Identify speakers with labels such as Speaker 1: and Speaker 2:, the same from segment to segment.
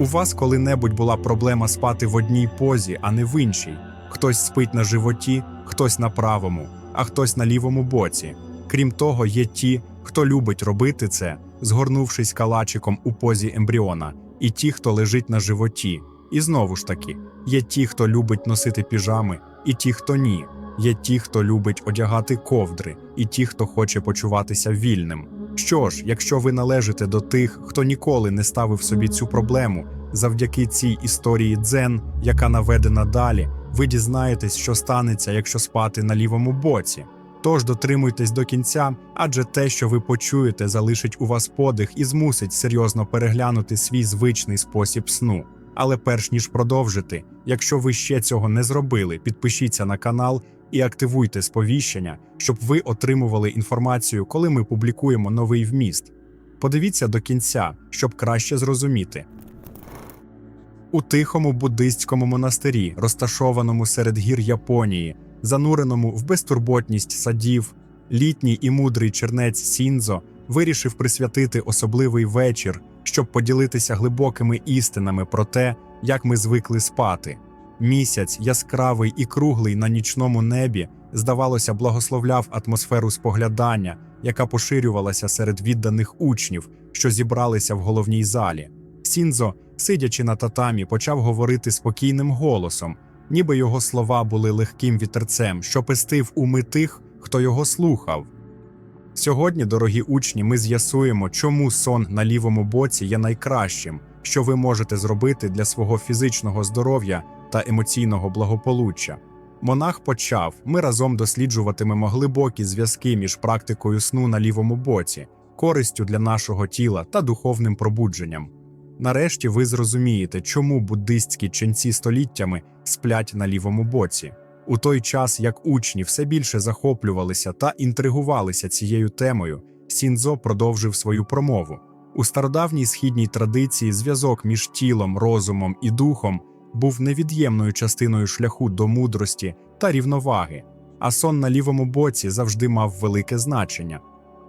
Speaker 1: У вас коли-небудь була проблема спати в одній позі, а не в іншій. Хтось спить на животі, хтось на правому, а хтось на лівому боці. Крім того, є ті, хто любить робити це, згорнувшись калачиком у позі ембріона, і ті, хто лежить на животі. І знову ж таки, є ті, хто любить носити піжами, і ті, хто ні. Є ті, хто любить одягати ковдри, і ті, хто хоче почуватися вільним. Що ж, якщо ви належите до тих, хто ніколи не ставив собі цю проблему, завдяки цій історії дзен, яка наведена далі, ви дізнаєтесь, що станеться, якщо спати на лівому боці. Тож дотримуйтесь до кінця, адже те, що ви почуєте, залишить у вас подих і змусить серйозно переглянути свій звичний спосіб сну. Але перш ніж продовжити, якщо ви ще цього не зробили, підпишіться на канал і активуйте сповіщення, щоб ви отримували інформацію, коли ми публікуємо новий вміст. Подивіться до кінця, щоб краще зрозуміти. У тихому буддистському монастирі, розташованому серед гір Японії, зануреному в безтурботність садів, літній і мудрий чернець Сінзо вирішив присвятити особливий вечір, щоб поділитися глибокими істинами про те, як ми звикли спати. Місяць, яскравий і круглий на нічному небі, здавалося, благословляв атмосферу споглядання, яка поширювалася серед відданих учнів, що зібралися в головній залі. Сінзо, сидячи на татамі, почав говорити спокійним голосом, ніби його слова були легким вітерцем, що пестив уми тих, хто його слухав. Сьогодні, дорогі учні, ми з'ясуємо, чому сон на лівому боці є найкращим, що ви можете зробити для свого фізичного здоров'я та емоційного благополуччя. Монах почав: ми разом досліджуватимемо глибокі зв'язки між практикою сну на лівому боці, користю для нашого тіла та духовним пробудженням. Нарешті ви зрозумієте, чому буддистські ченці століттями сплять на лівому боці. У той час, як учні все більше захоплювалися та інтригувалися цією темою, Сінзо продовжив свою промову. У стародавній східній традиції зв'язок між тілом, розумом і духом був невід'ємною частиною шляху до мудрості та рівноваги, а сон на лівому боці завжди мав велике значення.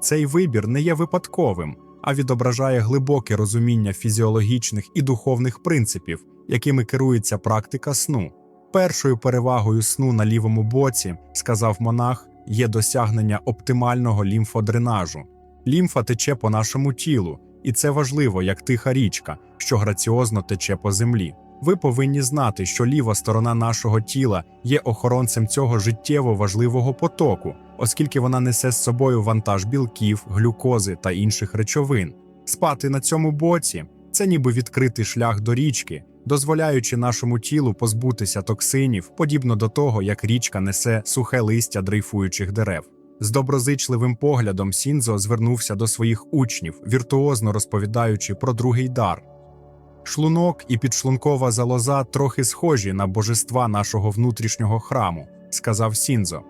Speaker 1: Цей вибір не є випадковим, а відображає глибоке розуміння фізіологічних і духовних принципів, якими керується практика сну. Першою перевагою сну на лівому боці, сказав монах, є досягнення оптимального лімфодренажу. Лімфа тече по нашому тілу, і це важливо, як тиха річка, що граціозно тече по землі. Ви повинні знати, що ліва сторона нашого тіла є охоронцем цього життєво важливого потоку, оскільки вона несе з собою вантаж білків, глюкози та інших речовин. Спати на цьому боці це ніби відкритий шлях до річки, дозволяючи нашому тілу позбутися токсинів, подібно до того, як річка несе сухе листя дрейфуючих дерев. З доброзичливим поглядом Сінзо звернувся до своїх учнів, віртуозно розповідаючи про другий дар. Шлунок і підшлункова залоза трохи схожі на божества нашого внутрішнього храму, сказав Сінзо.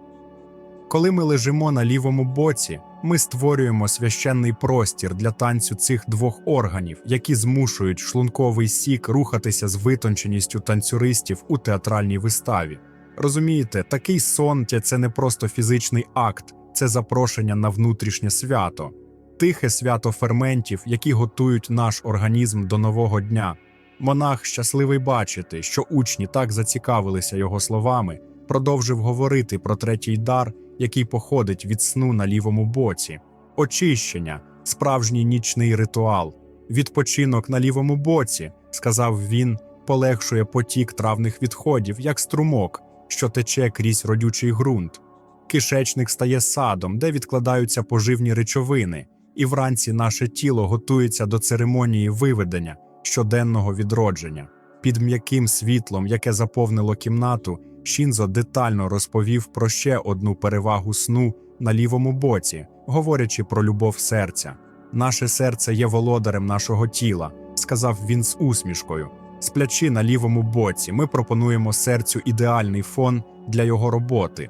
Speaker 1: Коли ми лежимо на лівому боці, ми створюємо священний простір для танцю цих двох органів, які змушують шлунковий сік рухатися з витонченістю танцюристів у театральній виставі. Розумієте, такий сон це не просто фізичний акт, це запрошення на внутрішнє свято, тихе свято ферментів, які готують наш організм до нового дня. Монах, щасливий бачити, що учні так зацікавилися його словами, продовжив говорити про третій дар, який походить від сну на лівому боці, очищення, справжній нічний ритуал, відпочинок на лівому боці, сказав він, полегшує потік травних відходів, як струмок, що тече крізь родючий ґрунт. Кишечник стає садом, де відкладаються поживні речовини, і вранці наше тіло готується до церемонії виведення щоденного відродження. Під м'яким світлом, яке заповнило кімнату, Шінзо детально розповів про ще одну перевагу сну на лівому боці, говорячи про любов серця. Наше серце є володарем нашого тіла, сказав він з усмішкою. Сплячи на лівому боці, ми пропонуємо серцю ідеальний фон для його роботи.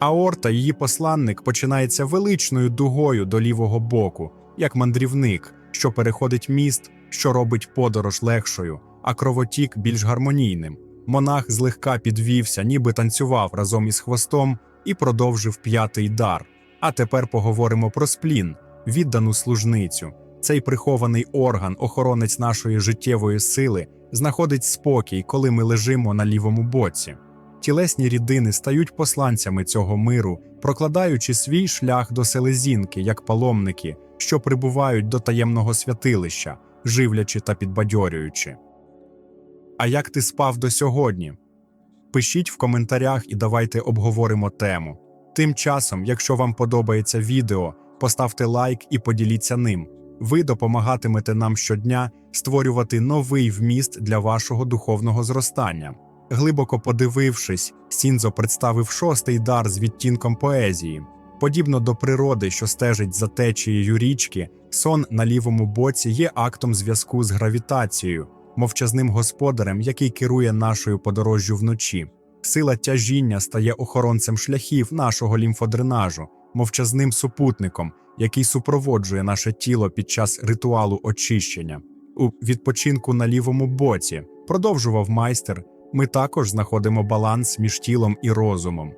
Speaker 1: Аорта, її посланник, починається величною дугою до лівого боку, як мандрівник, що переходить міст, що робить подорож легшою, а кровотік більш гармонійним. Монах злегка підвівся, ніби танцював разом із хвостом і продовжив п'ятий дар. А тепер поговоримо про сплін, віддану служницю. Цей прихований орган, охоронець нашої життєвої сили, знаходить спокій, коли ми лежимо на лівому боці. Тілесні рідини стають посланцями цього миру, прокладаючи свій шлях до селезінки, як паломники, що прибувають до таємного святилища, живлячи та підбадьорюючи. А як ти спав до сьогодні? Пишіть в коментарях і давайте обговоримо тему. Тим часом, якщо вам подобається відео, поставте лайк і поділіться ним. Ви допомагатимете нам щодня створювати новий вміст для вашого духовного зростання. Глибоко подивившись, Сінзо представив шостий дар з відтінком поезії. Подібно до природи, що стежить за течією річки, сон на лівому боці є актом зв'язку з гравітацією, мовчазним господарем, який керує нашою подорожжю вночі. Сила тяжіння стає охоронцем шляхів нашого лімфодренажу, мовчазним супутником, який супроводжує наше тіло під час ритуалу очищення. У відпочинку на лівому боці продовжував майстер. Ми також знаходимо баланс між тілом і розумом.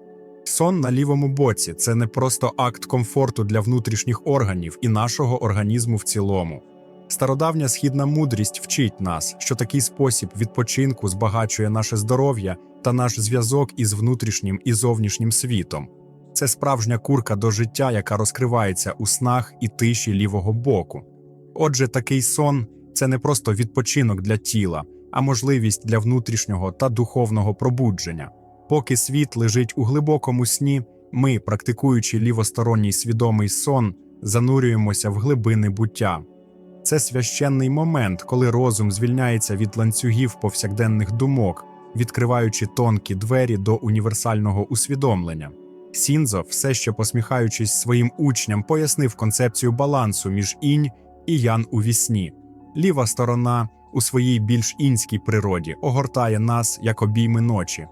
Speaker 1: Сон на лівому боці це не просто акт комфорту для внутрішніх органів і нашого організму в цілому. Стародавня східна мудрість вчить нас, що такий спосіб відпочинку збагачує наше здоров'я та наш зв'язок із внутрішнім і зовнішнім світом. Це справжня курка до життя, яка розкривається у снах і тиші лівого боку. Отже, такий сон це не просто відпочинок для тіла, а можливість для внутрішнього та духовного пробудження. Поки світ лежить у глибокому сні, ми, практикуючи лівосторонній свідомий сон, занурюємося в глибини буття. Це священний момент, коли розум звільняється від ланцюгів повсякденних думок, відкриваючи тонкі двері до універсального усвідомлення. Сінзо, все ще посміхаючись своїм учням, пояснив концепцію балансу між інь і ян у вісні. Ліва сторона у своїй більш інській природі огортає нас як обійми ночі.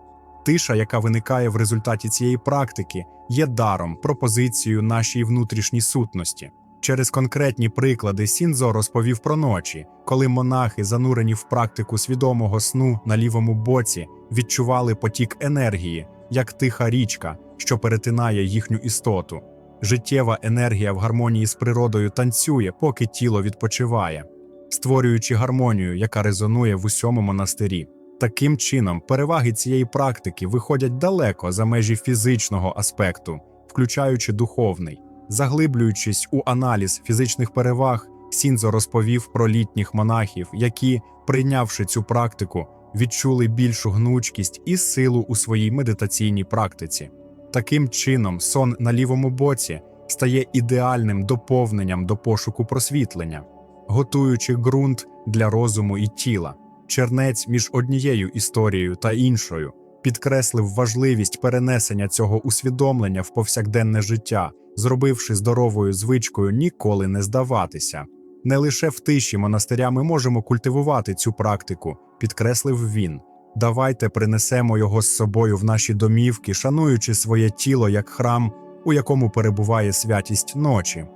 Speaker 1: Тиша, яка виникає в результаті цієї практики, є даром, пропозицією нашій внутрішній сутності. Через конкретні приклади Сінзо розповів про ночі, коли монахи, занурені в практику свідомого сну на лівому боці, відчували потік енергії, як тиха річка, що перетинає їхню істоту. Життєва енергія в гармонії з природою танцює, поки тіло відпочиває, створюючи гармонію, яка резонує в усьому монастирі. Таким чином, переваги цієї практики виходять далеко за межі фізичного аспекту, включаючи духовний. Заглиблюючись у аналіз фізичних переваг, Сінзо розповів про літніх монахів, які, прийнявши цю практику, відчули більшу гнучкість і силу у своїй медитаційній практиці. Таким чином, сон на лівому боці стає ідеальним доповненням до пошуку просвітлення, готуючи ґрунт для розуму і тіла. Чернець між однією історією та іншою підкреслив важливість перенесення цього усвідомлення в повсякденне життя, зробивши здоровою звичкою ніколи не здаватися. Не лише в тиші монастиря ми можемо культивувати цю практику, підкреслив він. Давайте принесемо його з собою в наші домівки, шануючи своє тіло як храм, у якому перебуває святість ночі.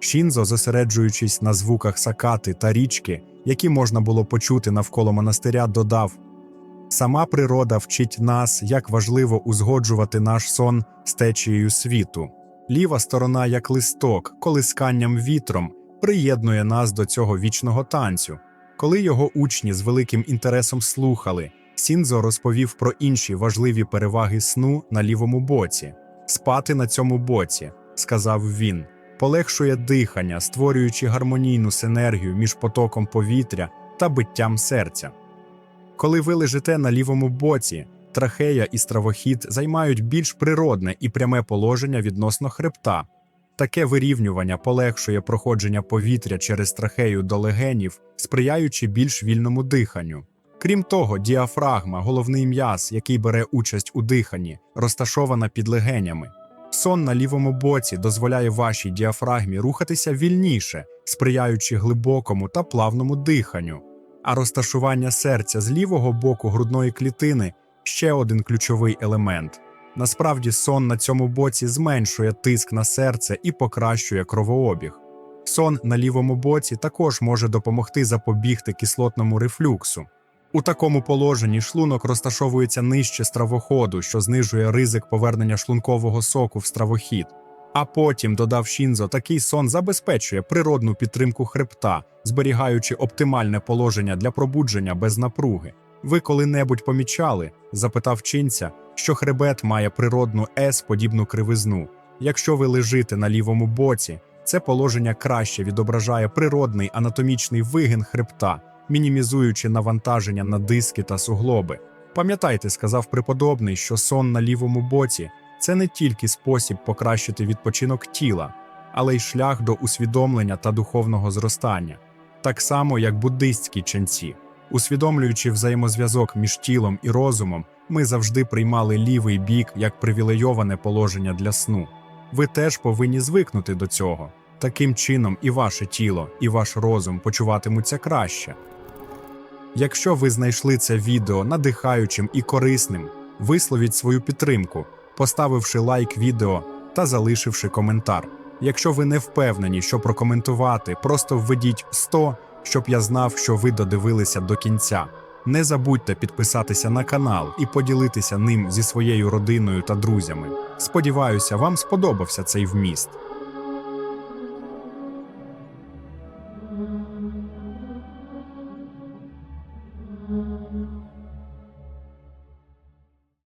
Speaker 1: Шінзо, зосереджуючись на звуках сакати та річки, які можна було почути навколо монастиря, додав: Сама природа вчить нас, як важливо узгоджувати наш сон з течією світу. Ліва сторона, як листок, колисканням вітром, приєднує нас до цього вічного танцю. Коли його учні з великим інтересом слухали, Сінзо розповів про інші важливі переваги сну на лівому боці. Спати на цьому боці, сказав він, полегшує дихання, створюючи гармонійну синергію між потоком повітря та биттям серця. Коли ви лежите на лівому боці, трахея і стравохід займають більш природне і пряме положення відносно хребта. Таке вирівнювання полегшує проходження повітря через трахею до легенів, сприяючи більш вільному диханню. Крім того, діафрагма, головний м'яз, який бере участь у диханні, розташована під легенями. Сон на лівому боці дозволяє вашій діафрагмі рухатися вільніше, сприяючи глибокому та плавному диханню. А розташування серця з лівого боку грудної клітини ще один ключовий елемент. Насправді, сон на цьому боці зменшує тиск на серце і покращує кровообіг. Сон на лівому боці також може допомогти запобігти кислотному рефлюксу. У такому положенні шлунок розташовується нижче стравоходу, що знижує ризик повернення шлункового соку в стравохід. А потім, додав Шінзо, такий сон забезпечує природну підтримку хребта, зберігаючи оптимальне положення для пробудження без напруги. Ви коли-небудь помічали, запитав чинця, що хребет має природну С-подібну кривизну. Якщо ви лежите на лівому боці, це положення краще відображає природний анатомічний вигин хребта, мінімізуючи навантаження на диски та суглоби. Пам'ятайте, сказав преподобний, що сон на лівому боці це не тільки спосіб покращити відпочинок тіла, але й шлях до усвідомлення та духовного зростання, так само як буддистські ченці. Усвідомлюючи взаємозв'язок між тілом і розумом, ми завжди приймали лівий бік як привілейоване положення для сну. Ви теж повинні звикнути до цього. Таким чином, і ваше тіло, і ваш розум почуватимуться краще. Якщо ви знайшли це відео надихаючим і корисним, висловіть свою підтримку, поставивши лайк відео та залишивши коментар. Якщо ви не впевнені, що прокоментувати, просто введіть 100, щоб я знав, що ви додивилися до кінця. Не забудьте підписатися на канал і поділитися ним зі своєю родиною та друзями. Сподіваюся, вам сподобався цей вміст.